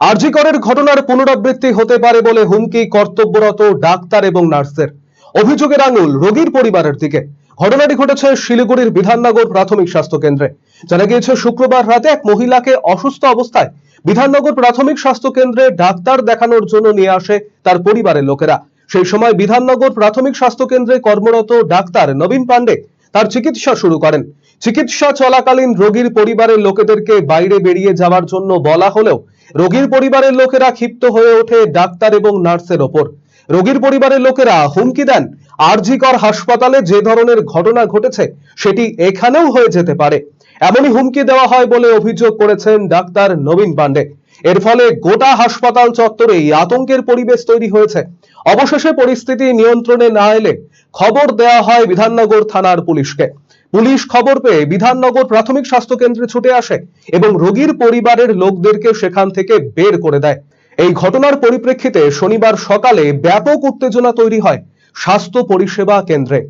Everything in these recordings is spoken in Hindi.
আরজিকরের ঘটনার পুনরাবৃত্তি হতে পারে বলে হুমকি কর্তব্যরত ডাক্তার এবং নার্সের। অভিযোগের আঙুল রোগীর পরিবারের দিকে। ঘটনাটি ঘটেছে শিলিগুড়ির বিধাননগর প্রাথমিক স্বাস্থ্য কেন্দ্রে। জানা গিয়েছে, শুক্রবার রাতে এক মহিলাকে অসুস্থ অবস্থায় বিধাননগর প্রাথমিক স্বাস্থ্য কেন্দ্রে ডাক্তার দেখানোর জন্য নিয়ে আসে তার পরিবারের লোকেরা। সেই সময় বিধাননগর প্রাথমিক স্বাস্থ্য কেন্দ্রে কর্মরত ডাক্তার নবীন পান্ডে তার চিকিৎসা শুরু করেন। চিকিৎসা চলাকালীন রোগীর পরিবারের লোকেদেরকে বাইরে বেরিয়ে যাওয়ার জন্য বলা হলেও রোগীর পরিবারের লোকেরা ক্ষিপ্ত হয়ে ওঠে ডাক্তার এবং নার্সের ওপর। রোগীর পরিবারের লোকেরা হুমকি দেন। আরজিকর হাসপাতালে যে ধরনের ঘটনা ঘটেছে, সেটি এখানেও হয়ে যেতে পারে। এমনই হুমকি দেওয়া হয় বলে অভিযোগ করেছেন ডাক্তার নবীন পান্ডে। এর ফলে গোটা হাসপাতাল চত্বরেই আতঙ্কের পরিবেশ তৈরি হয়েছে। অবশেষে পরিস্থিতি নিয়ন্ত্রণে না এলে খবর দেওয়া হয় বিধাননগর থানার পুলিশকে। পুলিশ খবর পেয়ে বিধাননগর প্রাথমিক স্বাস্থ্য কেন্দ্রে ছুটে আসে এবং রোগীর পরিবারের লোকদেরকে সেখান থেকে বের করে দেয়। এই ঘটনার পরিপ্রেক্ষিতে শনিবার সকালে ব্যাপক উত্তেজনা তৈরি হয় স্বাস্থ্য পরিষেবা কেন্দ্রে।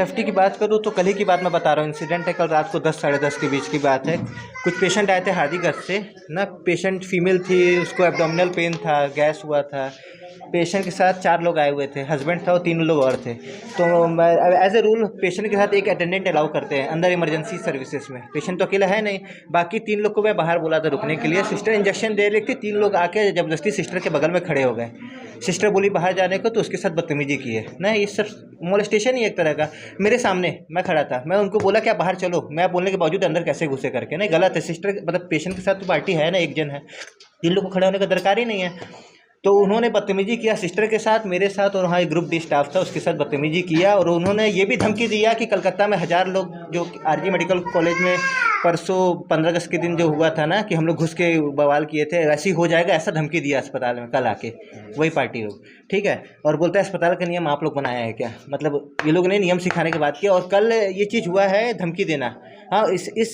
सेफ्टी की बात करूँ तो कल ही की बात मैं बता रहा हूँ इंसिडेंट है, कल रात को दस, साढ़े दस के बीच की बात है। कुछ पेशेंट आए थे हादीगंज से, ना? पेशेंट फीमेल थी, उसको एब्डोमिनल पेन था, गैस हुआ था। पेशेंट के साथ चार लोग आए हुए थे हस्बैंड था और तीन लोग और थे। तो एज ए रूल पेशेंट के साथ एक अटेंडेंट अलाउ करते हैं, अंदर इमरजेंसी सर्विसेज़ में। पेशेंट तो अकेला है नहीं, बाकी तीन लोग को मैं बाहर बोला था रुकने के लिए। सिस्टर इंजेक्शन दे रही थी, तीन लोग आके ज़बरदस्ती सिस्टर के बगल में खड़े हो गए। सिस्टर बोली बाहर जाने को तो उसके साथ बदतमीजी की है। ना ये सब मोलेस्टेशन ही एक तरह का। मेरे सामने मैं खड़ा था। मैं उनको बोला, क्या बाहर चलो? मैं बोलने के बावजूद अंदर कैसे घुसे करके? नहीं, गलत है। सिस्टर मतलब पेशेंट के साथ तो पार्टी है ना, एक जन है। तीन लोग को खड़े होने का दरकार ही नहीं है। तो उन्होंने बदतमीजी किया सिस्टर के साथ, मेरे साथ, और वहाँ एक ग्रुप डी स्टाफ था, उसके साथ बदतमीजी किया, और उन्होंने ये भी धमकी दिया कि कलकत्ता में हज़ार लोग, जो आरजी मेडिकल कॉलेज में परसों पंद्रह अगस्त के दिन जो हुआ था ना, कि हम लोग घुस के बवाल किए थे, ऐसे ही जाएगा, ऐसा धमकी दिया अस्पताल में कल आके, वही पार्टी लोग ठीक है? और बोलता है, अस्पताल का नियम आप लोग बनाया है क्या? मतलब ये लोग ने नियम सिखाने की बात किया, और कल ये चीज़ हुआ है, धमकी देना। हाँ इस इस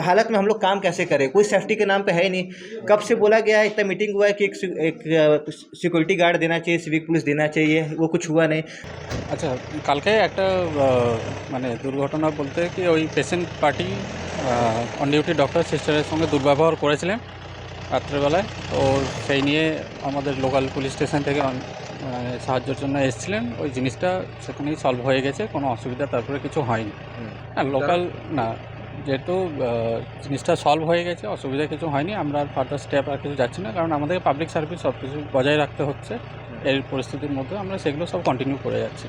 हालत में हम लोग काम कैसे करें कोई सेफ्टी के नाम पे है ही नहीं कब से बोला गया है इतना मीटिंग हुआ है कि एक सि- एक सिक्योरिटी गार्ड देना चाहिए सिविक पुलिस देना चाहिए वो कुछ हुआ नहीं আচ্ছা কালকে একটা আহ, মানে দুর্ঘটনা বলতে কি ওই patient party on duty doctor সিস্টারের সঙ্গে দুর্ব্যবহার করেছিলেন রাত্রেবেলায় তো সেই নিয়ে আমাদের লোকাল পুলিশ স্টেশন থেকে অন- মানে সাহায্যের জন্য এসেছিলেন ওই জিনিসটা সেখানেই সলভ হয়ে গেছে কোনো অসুবিধা তারপরে কিছু হয়নি হ্যাঁ লোকাল না যেহেতু জিনিসটা সলভ হয়ে গেছে অসুবিধা কিছু হয়নি আমরা আর ফার্দার স্টেপ আর কিছু যাচ্ছি না কারণ আমাদের পাবলিক সার্ভিস সব কিছু বজায় রাখতে হচ্ছে। এর পরিস্থিতির মধ্যে আমরা সেগুলো সব কন্টিনিউ করে যাচ্ছি।